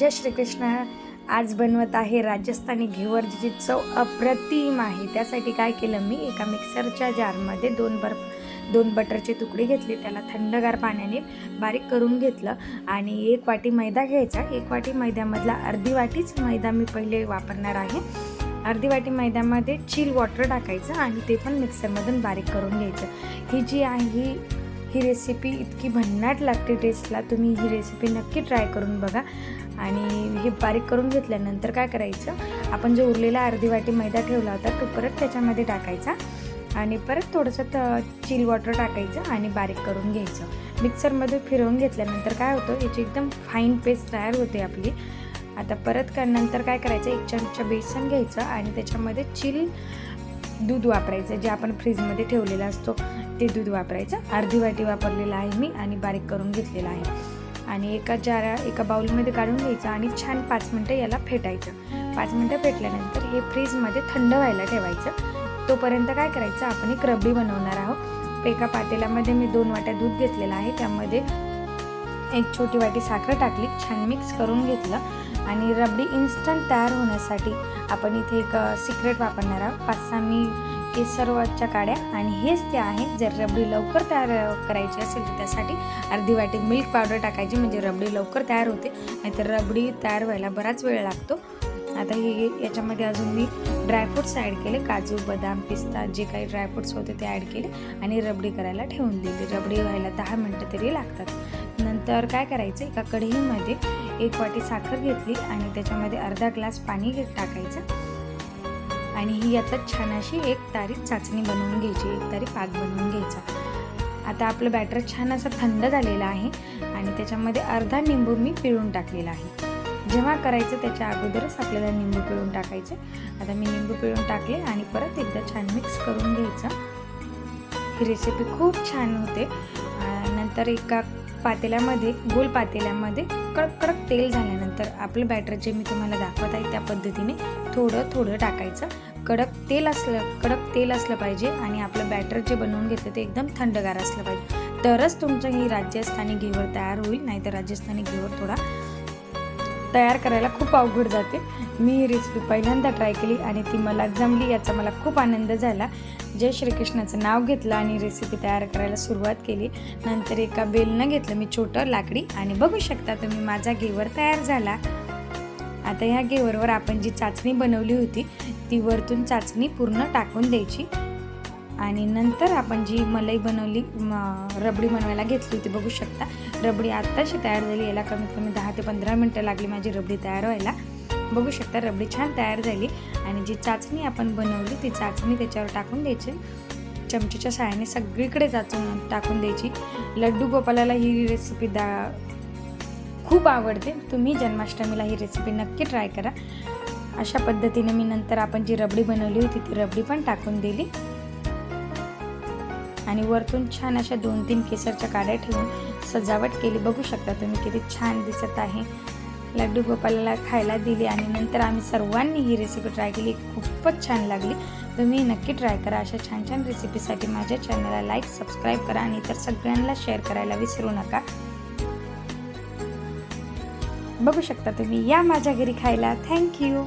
जय श्रीकृष्ण. आज बनवत आहे राजस्थानी घेवर जिची चव अप्रतिम आहे. त्यासाठी काय केलं मी? एका मिक्सरच्या जारमध्ये दोन बर्फ दोन बटरचे तुकडे घेतले. त्याला थंडगार पाण्याने बारीक करून घेतलं आणि एक वाटी मैदा घ्यायचा. एक वाटी मैद्यामधला अर्धी वाटीच मैदा मी पहिले वापरणार आहे. अर्धी वाटी मैद्यामध्ये चिल वॉटर टाकायचं आणि ते पण मिक्सरमधून बारीक करून घ्यायचं. ही जी आहे ही ही रेसिपी इतकी भन्नाट लागते टेस्टला तुम्ही ही रेसिपी नक्की ट्राय करून बघा. आणि हे बारीक करून घेतल्यानंतर काय करायचं? आपण जो उरलेला अर्धी वाटी मैदा ठेवला होता तो परत त्याच्यामध्ये टाकायचा. आणि परत थोडंसं त चिल वॉटर टाकायचं आणि बारीक करून घ्यायचं. मिक्सरमध्ये फिरवून घेतल्यानंतर काय होतं? याची एकदम फाईन पेस्ट तयार होते आपली. आता परत का नंतर काय करायचं? एक चमचा बेसन घ्यायचं आणि त्याच्यामध्ये चिल दूध वापरायचं. जे आपण फ्रीजमध्ये ठेवलेलं असतो ते दूध वापरायचं. अर्धी वाटी वापरलेलं आहे मी आणि बारीक करून घेतलेलं आहे. आणि एका जारा एका बाउलमध्ये काढून घ्यायचं आणि छान पाच मिनटं याला फेटायचं. पाच मिनटं फेटल्यानंतर हे फ्रीजमध्ये थंड व्हायला ठेवायचं. तोपर्यंत काय करायचं आपण एक रबडी बनवणार आहोत. एका पातेल्यामध्ये मी दोन वाट्या दूध घेतलेलं आहे. त्यामध्ये एक छोटी वाटी साखर टाकली छान मिक्स करून घेतलं. आणि रबडी इन्स्टंट तयार होण्यासाठी आपण इथे एक सिक्रेट वापरणार आहोत. पाच सहा मी केसरच्या काड्या आणि हेच ते आहे. जर रबडी लवकर तयार करायची असेल तर त्यासाठी अर्धी वाटी मिल्क पावडर टाकायची. म्हणजे रबडी लवकर तयार होते. नाहीतर रबडी तयार व्हायला बराच वेळ लागतो. आता हे याच्यामध्ये अजून मी ड्रायफ्रूट्स ॲड केले. काजू बदाम पिस्ता जे काही ड्रायफ्रूट्स होते ते ॲड केले आणि रबडी करायला ठेवून दिली. रबडी व्हायला दहा मिनटं तरी लागतात. नंतर काय करायचं? एका कढईमध्ये एक वाटी साखर घेतली आणि त्याच्यामध्ये अर्धा ग्लास पाणी टाकायचं. आणि ही आता छान अशी एक तारीख चाचणी बनवून घ्यायची. एक तारीख पाक बनवून घ्यायचा. आता आपलं बॅटर छान असं थंड झालेलं आहे आणि त्याच्यामध्ये अर्धा निंबू मी पिळून टाकलेला आहे. जेव्हा करायचं त्याच्या अगोदरच आपल्याला निंबू पिळून टाकायचे. आता मी निंबू पिळून टाकले आणि परत एकदा छान मिक्स करून घ्यायचं. ही रेसिपी खूप छान होते. नंतर एका पातेल्यामध्ये गोल पातेल्यामध्ये कडक कडक तेल झाल्यानंतर आपलं बॅटर जे मी तुम्हाला दाखवत आहे त्या पद्धतीने थोडं थोडं टाकायचं. कडक तेल असलं कडक तेल असलं पाहिजे आणि आपलं बॅटर जे बनवून घेतलं ते एकदम थंडगार असलं पाहिजे. तरच तुमचं ही राजस्थानी घेवर तयार होईल नाहीतर राजस्थानी घेवर थोडा तयार करायला खूप अवघड जाते. मी ही रेसिपी पहिल्यांदा ट्राय केली आणि ती मला जमली याचा मला खूप आनंद झाला. जय श्रीकृष्णाचं नाव घेतलं आणि रेसिपी तयार करायला सुरुवात केली. नंतर एका बेलनं घेतलं मी छोटं लाकडी आणि बघू शकता तुम्ही माझा घेवर तयार झाला. आता ह्या घेवरवर आपण जी चाचणी बनवली होती ती वरतून चाचणी पूर्ण टाकून द्यायची. आणि नंतर आपण जी मलाई बनवली रबडी बनवायला घेतली होती बघू शकता. रबडी आत्ताशी तयार झाली याला कमीत कमी दहा ते पंधरा मिनटं लागली माझी रबडी तयार व्हायला. बघू शकता रबडी छान तयार झाली. आणि जी चाचणी आपण बनवली ती चाचणी त्याच्यावर टाकून द्यायची. चमचेच्या साह्याने सगळीकडे चाचून टाकून द्यायची. लड्डू गोपालाला ही रेसिपी दा खूप आवडते. तुम्ही जन्माष्टमीला ही रेसिपी नक्की ट्राय करा. अशा पद्धतीने मी नंतर आपण जी रबडी बनवली होती ती रबडी पण टाकून दिली. आणि वरतून छान अशा दोन तीन केसरच्या काड्या ठेवून सजावट केली. बघू शकता तुम्ही किती छान दिसत आहे. लड्डू गोपालाला खायला दिली आणि नंतर आम्ही सर्वांनी ही रेसिपी ट्राय केली. खूपच छान लागली. तुम्ही नक्की ट्राय करा. अशा छान छान रेसिपीसाठी माझ्या चॅनलला लाईक सबस्क्राईब करा आणि इतर सगळ्यांना शेअर करायला विसरू नका. बघू शकता तुम्ही या माझ्या घरी खायला. थँक्यू